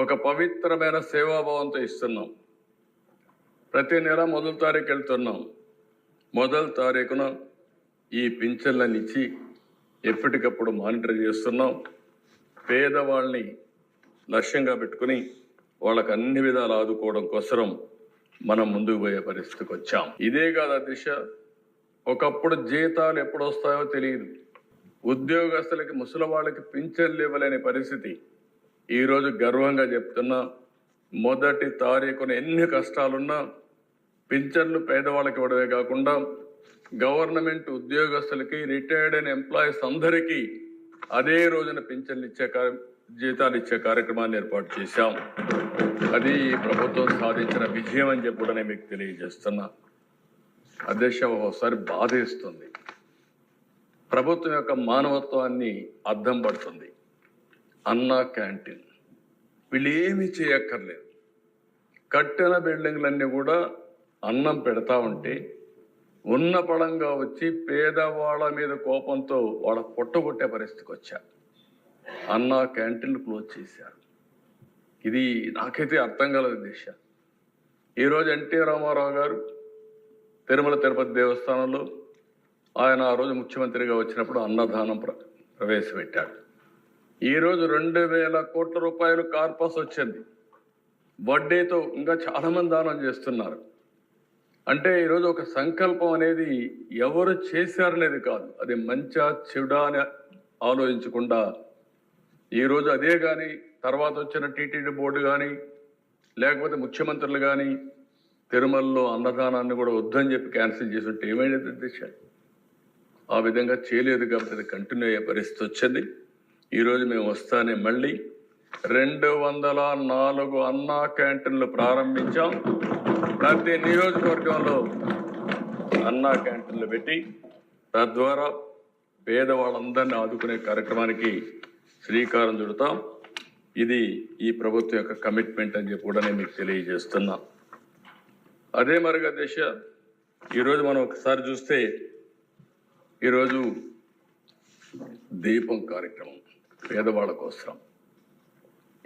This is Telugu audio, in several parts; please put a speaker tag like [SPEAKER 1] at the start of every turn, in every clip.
[SPEAKER 1] ఒక పవిత్రమైన సేవాభావంతో ఇస్తున్నాం. ప్రతి నెల మొదటి తారీఖు వెళ్తున్నాం. మొదటి తారీఖున ఈ పింఛన్లను ఇచ్చి ఎప్పటికప్పుడు మానిటర్ చేస్తున్నాం. పేదవాళ్ళని లక్ష్యంగా పెట్టుకుని వాళ్ళకి అన్ని విధాలు ఆదుకోవడం కోసరం మనం ముందుకు పోయే పరిస్థితికి వచ్చాం. ఇదే కాదు దిశ ఒకప్పుడు జీతాలు ఎప్పుడు వస్తాయో తెలియదు. ఉద్యోగస్తులకి ముసలి వాళ్ళకి పింఛన్లు ఇవ్వలేని పరిస్థితి. ఈరోజు గర్వంగా చెప్తున్నా మొదటి తారీఖున ఎన్ని కష్టాలున్నా పింఛన్లు పేదవాళ్ళకి ఇవ్వడమే కాకుండా గవర్నమెంట్ ఉద్యోగస్తులకి రిటైర్డ్ అయిన ఎంప్లాయీస్ అందరికీ అదే రోజున పింఛన్లు ఇచ్చే జీతాలు ఇచ్చే కార్యక్రమాన్ని ఏర్పాటు చేశాం. అది ఈ ప్రభుత్వం సాధించిన విజయం అని చెప్పి కూడా నేను మీకు తెలియజేస్తున్నా. అధ్యక్ష ఒకసారి బాధేస్తుంది. ప్రభుత్వం యొక్క మానవత్వాన్ని అర్థం పడుతుంది. అన్నా క్యాంటీన్. వీళ్ళు ఏమీ చేయక్కర్లేదు. కట్టిన బిల్డింగ్లన్నీ కూడా అన్నం పెడతా ఉంటే ఉన్న పడంగా వచ్చి పేదవాళ్ళ మీద కోపంతో వాళ్ళ పొట్టగొట్టే పరిస్థితికి వచ్చారు అన్నా క్యాంటీన్లు క్లోజ్ చేశారు. ఇది నాకైతే అర్థం కలదు దిశ. ఈరోజు ఎన్టీ రామారావు గారు తిరుమల తిరుపతి దేవస్థానంలో ఆయన ఆ రోజు ముఖ్యమంత్రిగా వచ్చినప్పుడు అన్నదానం ప్ర ప్రవేశపెట్టాడు. ఈరోజు రెండు వేల కోట్ల రూపాయలు కార్పస్ వచ్చింది. వడ్డీతో ఇంకా చాలామంది దానం చేస్తున్నారు. అంటే ఈరోజు ఒక సంకల్పం అనేది ఎవరు చేశారనేది కాదు. అది మంచా చెడా అని ఆలోచించకుండా ఈరోజు అదే కానీ తర్వాత వచ్చిన టీటీడీ బోర్డు కానీ లేకపోతే ముఖ్యమంత్రులు కానీ తిరుమలలో అన్నదానాన్ని కూడా వద్దని చెప్పి క్యాన్సిల్ చేసి ఉంటే ఏమైనది దిశ ఆ విధంగా చేయలేదు కాబట్టి అది కంటిన్యూ అయ్యే పరిస్థితి వచ్చింది. ఈరోజు మేము వస్తానే మళ్ళీ రెండు వందల నాలుగు అన్నా క్యాంటీన్లు ప్రారంభించాం. ప్రతి నియోజకవర్గంలో అన్నా క్యాంటీన్లు పెట్టి తద్వారా పేదవాళ్ళందరినీ ఆదుకునే కార్యక్రమానికి శ్రీకారం చుడతాం. ఇది ఈ ప్రభుత్వం యొక్క కమిట్మెంట్ అని చెప్పి కూడా నేను మీకు తెలియజేస్తున్నా. అదే మరిగా దేశ ఈరోజు మనం ఒకసారి చూస్తే ఈరోజు దీపం కార్యక్రమం. పేదవాళ్ళ కోసం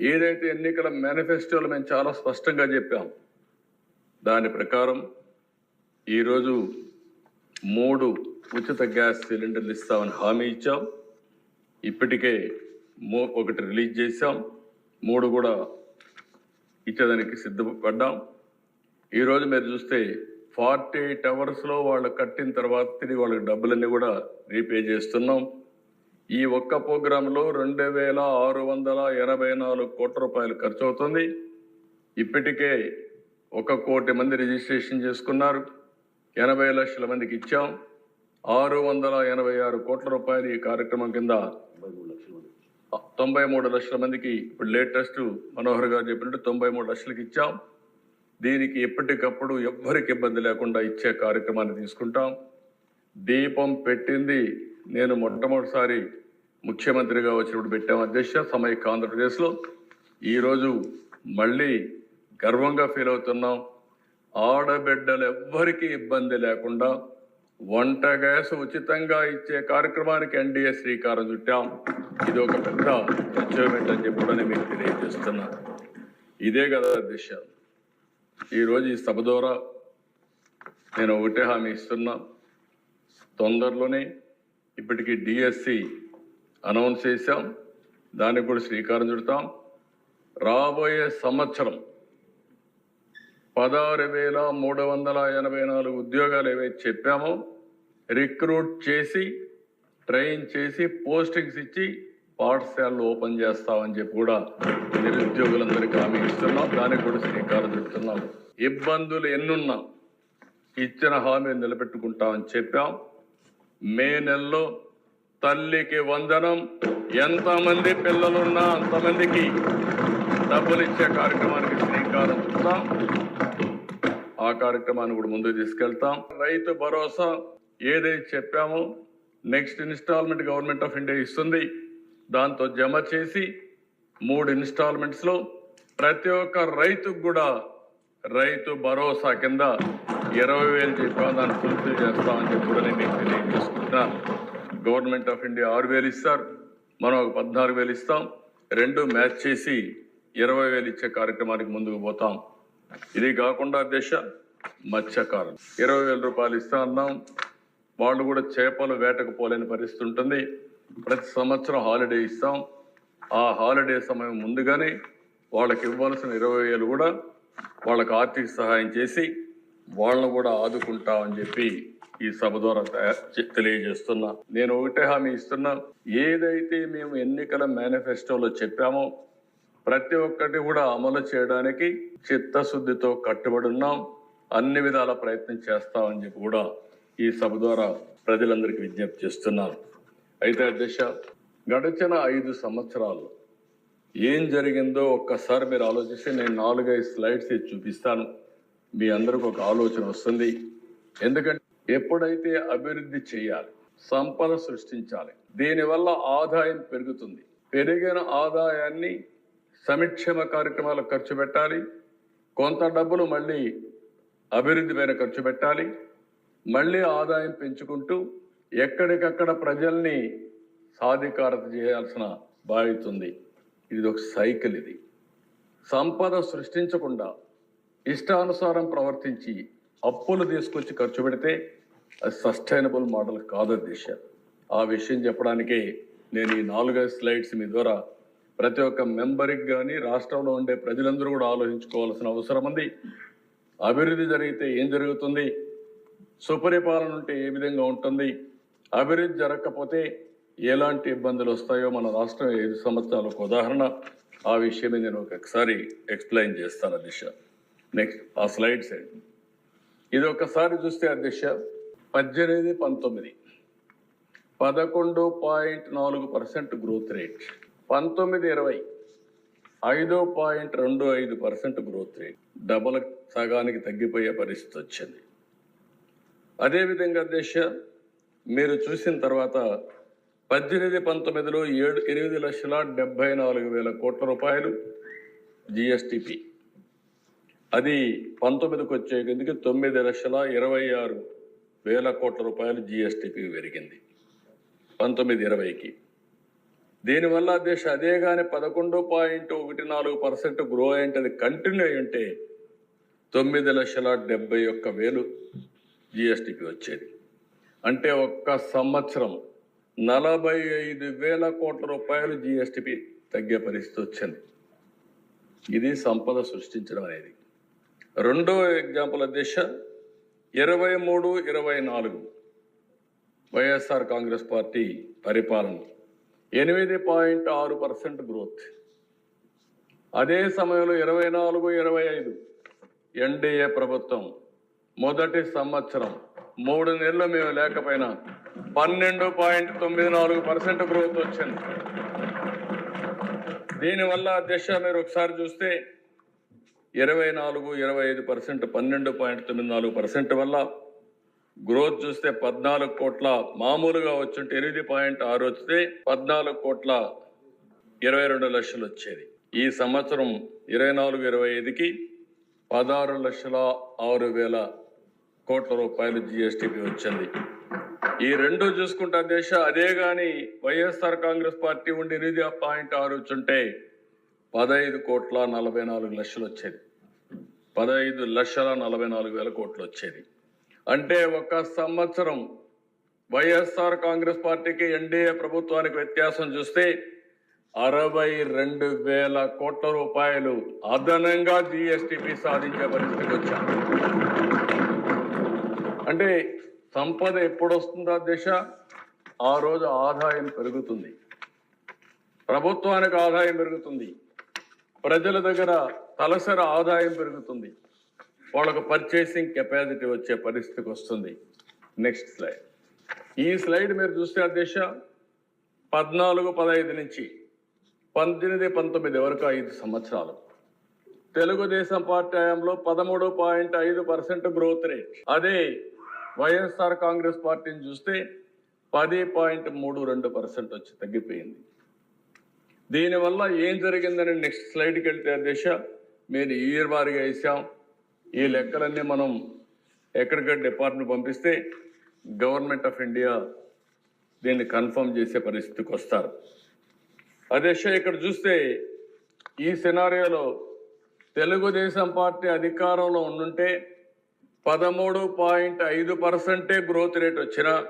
[SPEAKER 1] ఏదైతే ఎన్నికల మేనిఫెస్టోలో మేము చాలా స్పష్టంగా చెప్పాం దాని ప్రకారం ఈరోజు మూడు ఉచిత గ్యాస్ సిలిండర్లు ఇస్తామని హామీ ఇచ్చాం. ఇప్పటికే మూ ఒకటి రిలీజ్ చేశాం. మూడు కూడా ఇచ్చేదానికి సిద్ధపడ్డాం. ఈరోజు మీరు చూస్తే ఫార్టీ ఎయిట్ అవర్స్లో వాళ్ళు కట్టిన తర్వాత తిరిగి వాళ్ళకి డబ్బులన్నీ కూడా రీపే చేస్తున్నాం. ఈ ఒక్క ప్రోగ్రాంలో రెండు వేల ఆరు వందల ఎనభై నాలుగు కోట్ల రూపాయలు ఖర్చు అవుతుంది ఇప్పటికే ఒక కోటి మంది రిజిస్ట్రేషన్ చేసుకున్నారు. ఎనభై లక్షల మందికి ఇచ్చాం. ఆరు వందల ఎనభై ఆరు కోట్ల రూపాయలు ఈ కార్యక్రమం కింద తొంభై మూడు లక్షల మందికి ఇప్పుడు లేటెస్ట్ మనోహర్ గారు చెప్పినట్టు తొంభై మూడు లక్షలకి ఇచ్చాం. దీనికి ఎప్పటికప్పుడు ఎవ్వరికి ఇబ్బంది లేకుండా ఇచ్చే కార్యక్రమాన్ని తీసుకుంటాం. దీపం పెట్టింది నేను మొట్టమొదటిసారి ముఖ్యమంత్రిగా వచ్చినప్పుడు పెట్టాం అధ్యక్ష సమైక్య ఆంధ్రప్రదేశ్లో. ఈరోజు మళ్ళీ గర్వంగా ఫీల్ అవుతున్నాం. ఆడబిడ్డలు ఎవ్వరికీ ఇబ్బంది లేకుండా వంట గ్యాస్ ఉచితంగా ఇచ్చే కార్యక్రమానికి ఎన్డీఏ శ్రీకారం చుట్టాం. ఇది ఒక పెద్ద అచీవ్మెంట్ అని చెప్పి మీకు తెలియజేస్తున్నా. ఇదే కదా దిశ ఈరోజు ఈ సభ ద్వారా నేను ఒకటే హామీ ఇస్తున్నా. తొందరలోనే ఇప్పటికీ డిఎస్సి అనౌన్స్ చేశాం. దానికి కూడా శ్రీకారం చుడతాం. రాబోయే సంవత్సరం పదహారు వేల మూడు వందల ఎనభై నాలుగు ఉద్యోగాలు ఏవైతే చెప్పామో రిక్రూట్ చేసి ట్రైన్ చేసి పోస్టింగ్స్ ఇచ్చి పాఠశాలలు ఓపెన్ చేస్తామని చెప్పి కూడా నిరుద్యోగులందరికీ హామీ ఇస్తున్నాం. దానికి కూడా శ్రీకారం చుడుతున్నాం. ఇబ్బందులు ఎన్నున్నా ఇచ్చిన హామీ నిలబెట్టుకుంటామని చెప్పాం. మే నెలలో తల్లికి వందనం. ఎంతమంది పిల్లలున్నా అంతమందికి డబ్బులు ఇచ్చే కార్యక్రమానికి శ్రీకారం చుడతాం ఆ కార్యక్రమాన్ని కూడా ముందుకు తీసుకెళ్తాం. రైతు భరోసా ఏదైతే చెప్పామో next instalment government of India ఇస్తుంది. దాంతో జమ చేసి మూడు ఇన్స్టాల్మెంట్స్లో ప్రతి ఒక్క రైతుకు కూడా రైతు భరోసా కింద ఇరవై వేలు చెప్పాం దాన్ని ఫుల్ఫిల్ చేస్తామని చెప్పి కూడా నేను మీకు తెలియజేసుకుంటున్నాను గవర్నమెంట్ ఆఫ్ ఇండియా ఆరు వేలు ఇస్తారు మనం ఒక పద్నాలుగు వేలు ఇస్తాం. రెండు మ్యాచ్ చేసి ఇరవై వేలు ఇచ్చే కార్యక్రమానికి ముందుకు పోతాం. ఇది కాకుండా దేశ మత్స్యకారులు. ఇరవై వేల రూపాయలు ఇస్తా అన్నాం. వాళ్ళు కూడా చేపలు వేటకు పోలేని పరిస్థితి ఉంటుంది. ప్రతి సంవత్సరం హాలిడే ఇస్తాం. ఆ హాలిడే సమయం ముందుగానే వాళ్ళకి ఇవ్వాల్సిన ఇరవై వేలు కూడా వాళ్ళకి ఆర్థిక సహాయం చేసి వాళ్ళను కూడా ఆదుకుంటామని చెప్పి ఈ సభ ద్వారా తెలియజేస్తున్నా. నేను ఒకటే హామీ ఇస్తున్నా. ఏదైతే మేము ఎన్నికల మేనిఫెస్టోలో చెప్పామో ప్రతి ఒక్కటి కూడా అమలు చేయడానికి చిత్తశుద్ధితో కట్టుబడి ఉన్నాం. అన్ని విధాల ప్రయత్నం చేస్తామని చెప్పి కూడా ఈ సభ ద్వారా ప్రజలందరికీ విజ్ఞప్తి చేస్తున్నాను అయితే అధ్యక్ష గడిచిన ఐదు సంవత్సరాలు ఏం జరిగిందో ఒక్కసారి మీరు ఆలోచిస్తే నేను నాలుగైదు స్లైడ్స్ ఇది చూపిస్తాను. మీ అందరికి ఒక ఆలోచన వస్తుంది. ఎందుకంటే ఎప్పుడైతే అభివృద్ధి చేయాలి సంపద సృష్టించాలి దీనివల్ల ఆదాయం పెరుగుతుంది. పెరిగిన ఆదాయాన్ని సంక్షేమ కార్యక్రమాలకు ఖర్చు పెట్టాలి. కొంత డబ్బులు మళ్ళీ అభివృద్ధి పైన ఖర్చు పెట్టాలి. మళ్ళీ ఆదాయం పెంచుకుంటూ ఎక్కడికక్కడ ప్రజల్ని సాధికారత చేయాల్సిన బాధ్యత ఉంది. ఇది ఒక సైకిల్ ఇది. సంపద సృష్టించకుండా ఇష్టానుసారం ప్రవర్తించి అప్పులు తీసుకొచ్చి ఖర్చు పెడితే అది సస్టైనబుల్ మోడల్ కాదు దిశ ఆ విషయం చెప్పడానికే నేను ఈ నాలుగైదు స్లైడ్స్ మీ ద్వారా ప్రతి ఒక్క మెంబర్కి కానీ రాష్ట్రంలో ఉండే ప్రజలందరూ కూడా ఆలోచించుకోవాల్సిన అవసరం ఉంది. అభివృద్ధి జరిగితే ఏం జరుగుతుంది? సుపరిపాలన ఉంటే ఏ విధంగా ఉంటుంది? అభివృద్ధి జరగకపోతే ఎలాంటి ఇబ్బందులు వస్తాయో మన రాష్ట్రం ఐదు సంవత్సరాలకు ఉదాహరణ. ఆ విషయమే నేను ఒకసారి ఎక్స్ప్లెయిన్ చేస్తాను దిశ నెక్స్ట్ ఆ స్లైడ్ సైడ్ ఇది ఒకసారి చూస్తే అధ్యక్ష పద్దెనిమిది పంతొమ్మిది. పదకొండు పాయింట్ నాలుగు పర్సెంట్ గ్రోత్ రేట్ పంతొమ్మిది ఇరవై. ఐదు పాయింట్ రెండు ఐదు పర్సెంట్ గ్రోత్ రేట్ డబల్ సగానికి తగ్గిపోయే పరిస్థితి వచ్చింది. అదేవిధంగా అధ్యక్ష మీరు చూసిన తర్వాత పద్దెనిమిది పంతొమ్మిదిలో ఏడు ఎనిమిది లక్షల డెబ్బై నాలుగు వేల కోట్ల రూపాయలు జిఎస్టిపి అది పంతొమ్మిదికి వచ్చేందుకు తొమ్మిది లక్షల ఇరవై ఆరు వేల కోట్ల రూపాయలు జిఎస్టిపి పెరిగింది. పంతొమ్మిది ఇరవైకి. దీనివల్ల దేశ అదే కానీ పదకొండు పాయింట్ ఒకటి నాలుగు పర్సెంట్ గ్రో అయింటే అది కంటిన్యూ అయి ఉంటే తొమ్మిది లక్షల డెబ్బై ఒక్క వేలు జిఎస్టిపి వచ్చేది. అంటే ఒక్క సంవత్సరం నలభై ఐదు వేల కోట్ల రూపాయలు జిఎస్టిపి తగ్గే పరిస్థితి వచ్చింది. ఇది సంపద సృష్టించడం అనేది. రెండో ఎగ్జాంపుల్ అధ్యక్ష ఇరవై మూడు ఇరవై నాలుగు వైఎస్ఆర్ కాంగ్రెస్ పార్టీ పరిపాలన. ఎనిమిది పాయింట్ ఆరు పర్సెంట్ గ్రోత్. అదే సమయంలో ఇరవై నాలుగు ఇరవై ఐదు ఎన్డీఏ ప్రభుత్వం మొదటి సంవత్సరం మూడు నెలలు మేము లేకపోయినా పన్నెండు పాయింట్ తొమ్మిది నాలుగు పర్సెంట్ గ్రోత్ వచ్చింది. దీనివల్ల అధ్యక్ష మీరు ఒకసారి చూస్తే ఇరవై నాలుగు ఇరవై ఐదు పర్సెంట్ పన్నెండు పాయింట్ తొమ్మిది నాలుగు పర్సెంట్ వల్ల గ్రోత్ చూస్తే పద్నాలుగు కోట్ల మామూలుగా వచ్చుంటే ఎనిమిది పాయింట్ ఆరు వస్తే పద్నాలుగు కోట్ల ఇరవై రెండు లక్షలు వచ్చేది. ఈ సంవత్సరం ఇరవై నాలుగు ఇరవై ఐదుకి పదహారు లక్షల ఆరు వేల కోట్ల రూపాయలు జిఎస్టికి వచ్చింది. ఈ రెండు చూసుకుంటే దేశ అదే కానీ వైఎస్ఆర్ కాంగ్రెస్ పార్టీ ఉండి ఎనిమిది పాయింట్ ఆరు వచ్చుంటే పదహైదు కోట్ల నలభై నాలుగు లక్షలు వచ్చేది. పదహైదు లక్షల నలభై నాలుగు వేల కోట్లు వచ్చేది. అంటే ఒక సంవత్సరం వైఎస్ఆర్ కాంగ్రెస్ పార్టీకి ఎన్డీఏ ప్రభుత్వానికి వ్యత్యాసం చూస్తే అరవై రెండు వేల కోట్ల రూపాయలు అదనంగా జిఎస్టిపి సాధించే పరిస్థితికి వచ్చాం. అంటే సంపద ఎప్పుడు వస్తుందా దిశ ఆ రోజు ఆదాయం పెరుగుతుంది. ప్రభుత్వానికి ఆదాయం పెరుగుతుంది. ప్రజల దగ్గర తలసరి ఆదాయం పెరుగుతుంది. వాళ్ళకు పర్చేసింగ్ కెపాసిటీ వచ్చే పరిస్థితికి వస్తుంది. నెక్స్ట్ స్లైడ్ ఈ స్లైడ్ మీరు చూస్తే అధ్యక్ష పద్నాలుగు పదహైదు నుంచి పద్దెనిమిది పంతొమ్మిది వరకు ఐదు సంవత్సరాలు. తెలుగుదేశం పార్టీ హయాంలో పదమూడు పాయింట్ ఐదు పర్సెంట్ గ్రోత్ రేట్ అదే వైఎస్ఆర్ కాంగ్రెస్ పార్టీని చూస్తే పది పాయింట్ మూడు రెండు పర్సెంట్ వచ్చి తగ్గిపోయింది. దీనివల్ల ఏం జరిగిందని నెక్స్ట్ స్లైడ్కి వెళ్తే దిశ మీరు ఇయర్ వారిగా వేసాం. ఈ లెక్కలన్నీ మనం ఎక్కడికక్కడ డిపార్ట్మెంట్ పంపిస్తే గవర్నమెంట్ ఆఫ్ ఇండియా దీన్ని కన్ఫర్మ్ చేసే పరిస్థితికి వస్తారు. అదే ఇక్కడ చూస్తే ఈ సినారియోలో తెలుగుదేశం పార్టీ అధికారంలో ఉండుంటే పదమూడు పాయింట్ ఐదు పర్సెంటే గ్రోత్ రేట్ వచ్చినా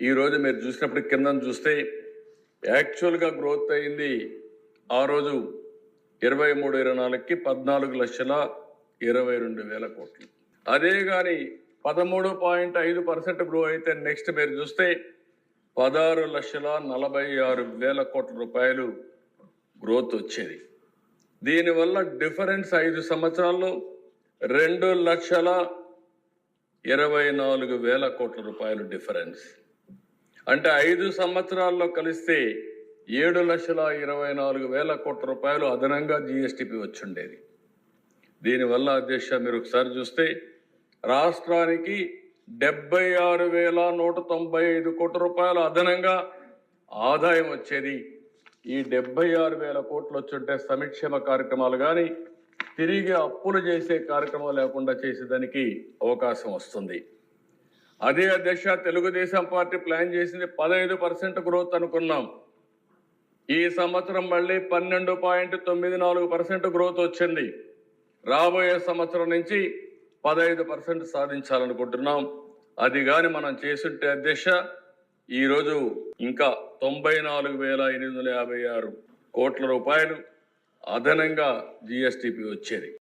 [SPEAKER 1] ఈరోజు మీరు చూసినప్పుడు కింద చూస్తే యాక్చువల్గా గ్రోత్ అయింది ఆ రోజు ఇరవై మూడు ఇరవై నాలుగుకి పద్నాలుగు లక్షల ఇరవై రెండు వేల కోట్లు. అదే కానీ పదమూడు పాయింట్ ఐదు పర్సెంట్ గ్రో అయితే నెక్స్ట్ మీరు చూస్తే పదహారు లక్షల నలభై ఆరు వేల కోట్ల రూపాయలు గ్రోత్ వచ్చేది. దీనివల్ల డిఫరెన్స్ ఐదు సంవత్సరాల్లో రెండు లక్షల ఇరవై నాలుగు వేల కోట్ల రూపాయలు డిఫరెన్స్. అంటే ఐదు సంవత్సరాల్లో కలిస్తే ఏడు లక్షల ఇరవై నాలుగు వేల కోట్ల రూపాయలు అదనంగా జిఎస్టిపి వచ్చిండేది దీనివల్ల అధ్యక్ష మీరు ఒకసారి చూస్తే రాష్ట్రానికి డెబ్బై ఆరు వేల నూట తొంభై ఐదు కోట్ల రూపాయలు అదనంగా ఆదాయం వచ్చేది. ఈ డెబ్బై ఆరు వేల కోట్లు వచ్చుంటే సంక్షేమ కార్యక్రమాలు కానీ తిరిగి అప్పులు చేసే కార్యక్రమం లేకుండా చేసేదానికి అవకాశం వస్తుంది. అదే అధ్యక్ష తెలుగుదేశం పార్టీ ప్లాన్ చేసింది పదహైదు పర్సెంట్ గ్రోత్ అనుకున్నాం. ఈ సంవత్సరం మళ్ళీ పన్నెండు పాయింట్ తొమ్మిది నాలుగు పర్సెంట్ గ్రోత్ వచ్చింది. రాబోయే సంవత్సరం నుంచి పదహైదు పర్సెంట్ సాధించాలనుకుంటున్నాం. అది కానీ మనం చేసుంటే అధ్యక్ష ఈరోజు ఇంకా తొంభై నాలుగు వేల ఎనిమిది వందల యాభై ఆరు కోట్ల రూపాయలు అదనంగా జిఎస్టిపి వచ్చేది.